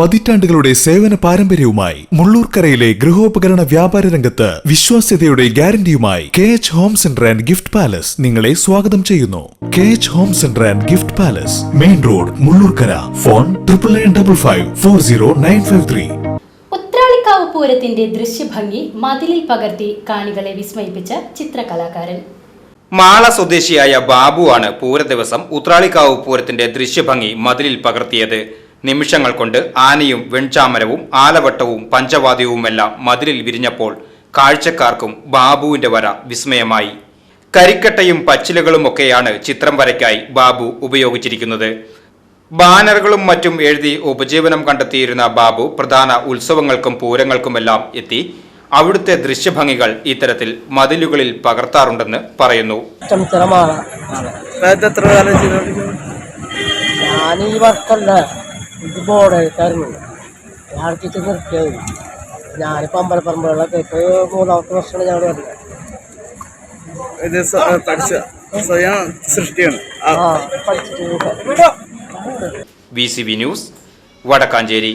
പതിറ്റാണ്ടുകളുടെ സേവന പാരമ്പര്യവുമായി മുള്ളൂർക്കരയിലെ ഗൃഹോപകരണ വ്യാപാര രംഗത്ത് വിശ്വാസ്യതയുടെ ഗ്യാരണ്ടിയുമായി K H home center and gift palace നിങ്ങളെ സ്വാഗതം ചെയ്യുന്നു. K H home center and gift palace main road Mullurkara. Phone triple nine double five four zero nine five three. Uthralikkavu പൂരത്തിന്റെ ദൃശ്യഭംഗി മതിലിൽ പകർത്തി കാണികളെ വിസ്മയിപ്പിച്ച ചിത്രകലാകാരൻ. മാള സ്വദേശിയായ ബാബുവാണ് പൂരദിവസം ഉത്രാളിക്കാവ് പൂരത്തിന്റെ ദൃശ്യഭംഗി മതിലിൽ പകർത്തിയത്. നിമിഷങ്ങൾ കൊണ്ട് ആനയും വെൺചാമരവും ആലവട്ടവും പഞ്ചവാദ്യവുമെല്ലാം മതിലിൽ വിരിഞ്ഞപ്പോൾ കാഴ്ചക്കാർക്കും ബാബുവിന്റെ വര വിസ്മയമായി. കരിക്കട്ടയും പച്ചിലകളുമൊക്കെയാണ് ചിത്രം വരയ്ക്കായി ബാബു ഉപയോഗിച്ചിരിക്കുന്നത്. ബാനറുകളും മറ്റും എഴുതി ഉപജീവനം കണ്ടെത്തിയിരുന്ന ബാബു പ്രധാന ഉത്സവങ്ങൾക്കും പൂരങ്ങൾക്കുമെല്ലാം എത്തി. അവിടുത്തെ ദൃശ്യഭംഗികൾ ഇത്തരത്തിൽ മതിലുകളിൽ പകർത്താറുണ്ടെന്ന് പറയുന്നു. ഞാൻ ഈ വർക്കല്ല ഇത് ആൾക്കാരുണ്ട് ടീച്ചർ നിർത്തിയത് ഞാനിപ്പോൾ അമ്പലപ്പറമ്പുകളിലൊക്കെ ഇപ്പോൾ മൂന്നാമത്തെ വർഷമാണ് ഞാൻ വരുന്നത് ഇത് സ്വ- പഠിച്ച സ്വയം സൃഷ്ടിയാണ്. V C B news Vadakkanchery.